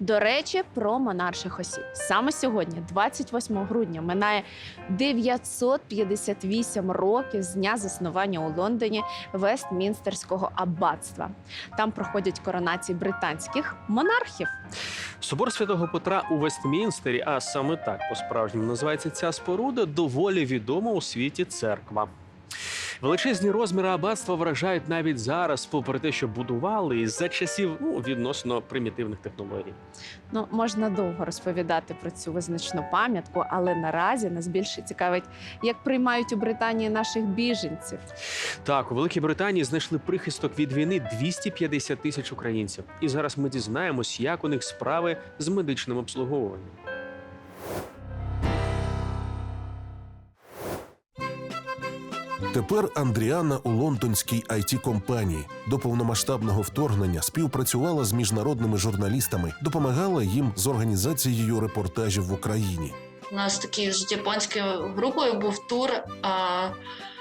До речі, про монарших осіб. Саме сьогодні, 28 грудня, минає 958 років з дня заснування у Лондоні Вестмінстерського аббатства. Там проходять коронації британських монархів. Собор святого Петра у Вестмінстері, а саме так по-справжньому називається ця споруда, доволі відома у світі церква. Величезні розміри аббатства вражають навіть зараз, попри те, що будували за часів ну, відносно примітивних технологій. Ну, можна довго розповідати про цю визначну пам'ятку, але наразі нас більше цікавить, як приймають у Британії наших біженців. Так, у Великій Британії знайшли прихисток від війни 250 тисяч українців. І зараз ми дізнаємось, як у них справи з медичним обслуговуванням. Тепер Андріана у лондонській it компанії до повномасштабного вторгнення співпрацювала з міжнародними журналістами, допомагала їм з організацією репортажів в Україні. У нас такий з японською групою був тур а,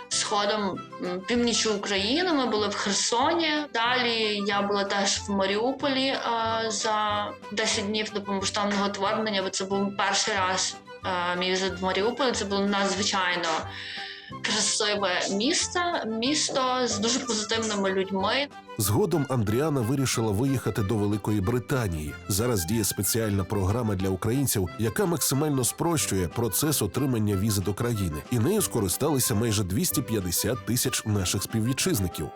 сходом м, північ України. Ми були в Херсоні. Далі я була теж в Маріуполі а, за 10 днів до повномасштабного вторгнення, бо це був перший раз а, мій візит в Маріуполь. Це було надзвичайно красиве місто, місто з дуже позитивними людьми. Згодом Андріана вирішила виїхати до Великої Британії. Зараз діє спеціальна програма для українців, яка максимально спрощує процес отримання візи до країни, і нею скористалися майже 250 тисяч наших співвітчизників.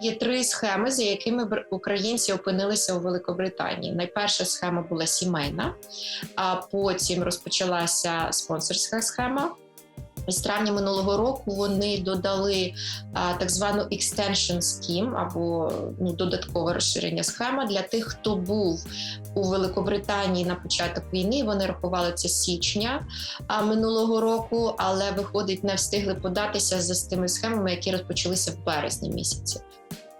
Є три схеми, за якими бр- українці опинилися у Великобританії. Найперша схема була сімейна, а потім розпочалася спонсорська схема. З травня минулого року вони додали так звану extension scheme, або ну, додаткове розширення схема для тих, хто був у Великобританії на початок війни. Вони рахували це січня минулого року, але виходить, не встигли податися за з тими схемами, які розпочалися в березні місяці.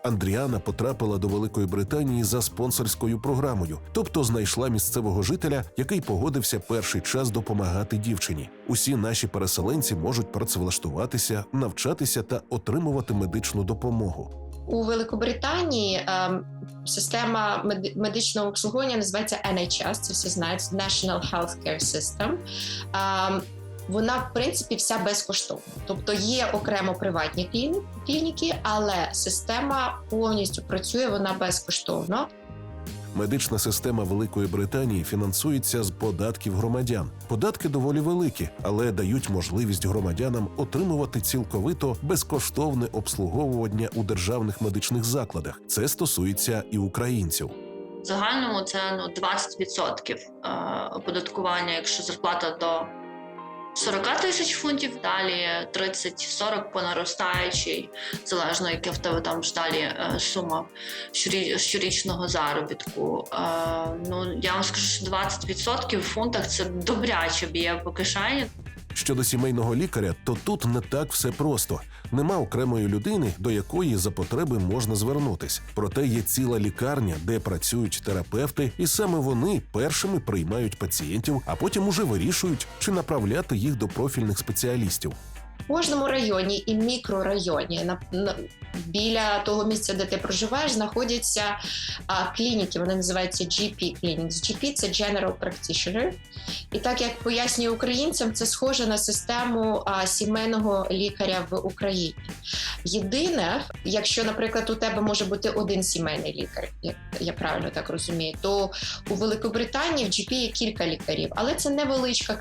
Андріана потрапила до Великої Британії за спонсорською програмою, тобто знайшла місцевого жителя, який погодився перший час допомагати дівчині. Усі наші переселенці можуть працевлаштуватися, навчатися та отримувати медичну допомогу. У Великобританії ем, система меди- медичного обслуговування називається NHS, це всі знають National Healthcare System. Ем, вона, в принципі, вся безкоштовна. Тобто є окремо приватні клініки, але система повністю працює вона безкоштовно. Медична система Великої Британії фінансується з податків громадян. Податки доволі великі, але дають можливість громадянам отримувати цілковито безкоштовне обслуговування у державних медичних закладах. Це стосується і українців. В загальному це ну 20% е, оподаткування, якщо зарплата до 40 тисяч фунтів, далі 30-40 по наростаючій, залежно яке в тебе там ж далі е, сума щорі- щорічного заробітку. Е, Ну я вам скажу, що 20% в фунтах це добряче б'є по кишені. Щодо сімейного лікаря, то тут не так все просто. Нема окремої людини, до якої за потреби можна звернутись. Проте є ціла лікарня, де працюють терапевти, і саме вони першими приймають пацієнтів, а потім уже вирішують, чи направляти їх до профільних спеціалістів. Кожному районі і мікрорайоні на, на біля того місця, де ти проживаєш, знаходяться а, клініки. Вони називаються GP Clinics. GP – це General Practitioner. І так як пояснюю українцям, це схоже на систему а, сімейного лікаря в Україні. Єдине, якщо, наприклад, у тебе може бути один сімейний лікар, як я правильно так розумію, то у Великобританії в GP є кілька лікарів, але це невеличка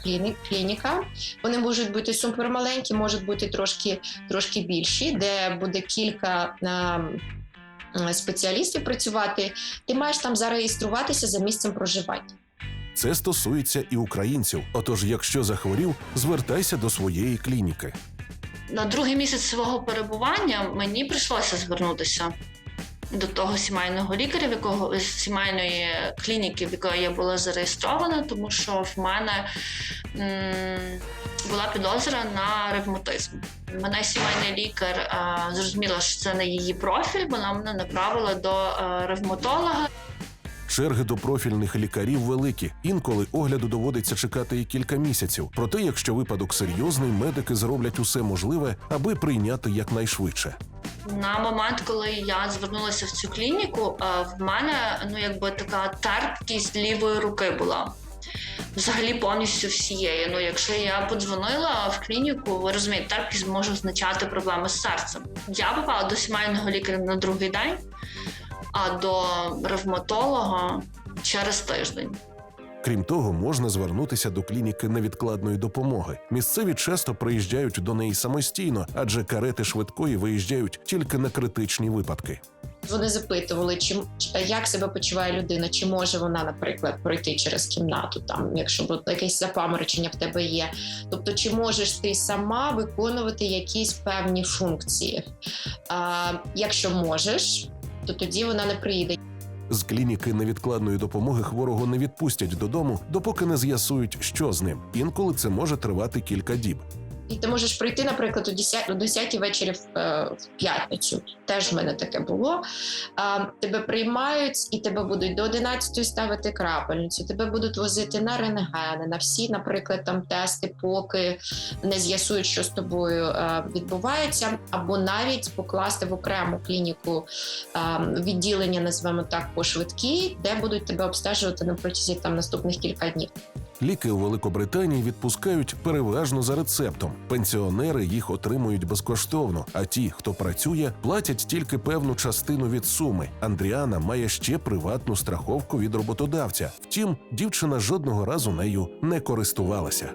клініка. Вони можуть бути супермаленькі, можуть бути трошки, трошки більші, де буде кілька. ем, Спеціалістів працювати, ти маєш там зареєструватися за місцем проживання. Це стосується і українців. Отож, якщо захворів, звертайся до своєї клініки. На другий місяць свого перебування мені прийшлося звернутися до того сімейного лікаря, в якого сімейної клініки, в якої я була зареєстрована, тому що в мене м, була підозра на ревматизм. Мене сімейний лікар а, зрозуміла, що це не її профіль. Вона мене направила до а, ревматолога. Черги до профільних лікарів великі. Інколи огляду доводиться чекати і кілька місяців. Проте, якщо випадок серйозний, медики зроблять усе можливе, аби прийняти якнайшвидше. На момент, коли я звернулася в цю клініку, е, в мене ну якби така терпкість лівої руки була. Взагалі повністю всієї. Ну, якщо я подзвонила в клініку, ви розумієте, терпкість може означати проблеми з серцем. Я попала до сімейного лікаря на другий день, а до ревматолога через тиждень. Крім того, можна звернутися до клініки невідкладної допомоги. Місцеві часто приїжджають до неї самостійно, адже карети швидкої виїжджають тільки на критичні випадки. Вони запитували, чи як себе почуває людина, чи може вона, наприклад, пройти через кімнату, там, якщо якесь запаморочення в тебе є. Тобто, чи можеш ти сама виконувати якісь певні функції? А, якщо можеш, то тоді вона не приїде. З клініки невідкладної допомоги хворого не відпустять додому, допоки не з'ясують, що з ним. Інколи це може тривати кілька діб. І ти можеш прийти, наприклад, о 10, о 10 ввечері в, е, в п'ятницю. Теж в мене таке було. Тебе приймають і тебе будуть до 11 ставити крапельницю, тебе будуть возити на рентгени, на всі, наприклад, там тести, поки не з'ясують, що з тобою е, відбувається, або навіть покласти в окрему клініку е, відділення, називаємо так, по швидкій, де будуть тебе обстежувати на протязі там наступних кілька днів. Ліки у Великобританії відпускають переважно за рецептом. Пенсіонери їх отримують безкоштовно, а ті, хто працює, платять тільки певну частину від суми. Андріана має ще приватну страховку від роботодавця. Втім, дівчина жодного разу нею не користувалася.